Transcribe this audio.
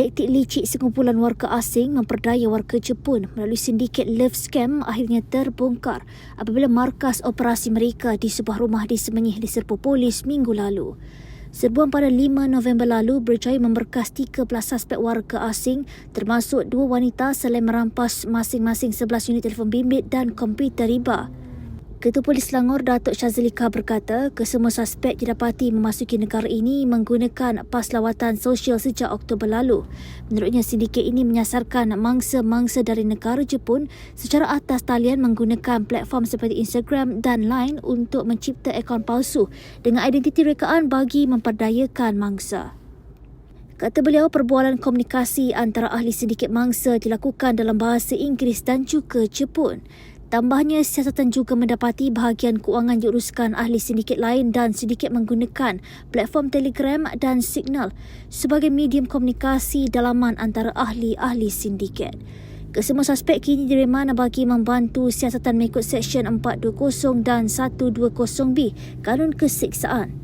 Taktik licik sekumpulan warga asing memperdaya warga Jepun melalui sindiket love scam akhirnya terbongkar apabila markas operasi mereka di sebuah rumah di Semenyih diserbu polis minggu lalu. Serbuan pada 5 November lalu berjaya memberkas 13 suspek warga asing termasuk dua wanita selain merampas masing-masing 11 unit telefon bimbit dan komputer riba. Ketua Polis Selangor Datuk Syazlika berkata kesemua suspek didapati memasuki negara ini menggunakan pas lawatan sosial sejak Oktober lalu. Menurutnya sindiket ini menyasarkan mangsa-mangsa dari negara Jepun secara atas talian menggunakan platform seperti Instagram dan Line untuk mencipta akaun palsu dengan identiti rekaan bagi memperdayakan mangsa. Kata beliau, perbualan komunikasi antara ahli sindiket mangsa dilakukan dalam bahasa Inggeris dan juga Jepun. Tambahnya, siasatan juga mendapati bahagian kewangan diuruskan ahli sindiket lain dan sedikit menggunakan platform Telegram dan Signal sebagai medium komunikasi dalaman antara ahli-ahli sindiket. Kesemua suspek kini diremana bagi membantu siasatan mengikut Seksyen 420 dan 120B Kanun Kesiksaan.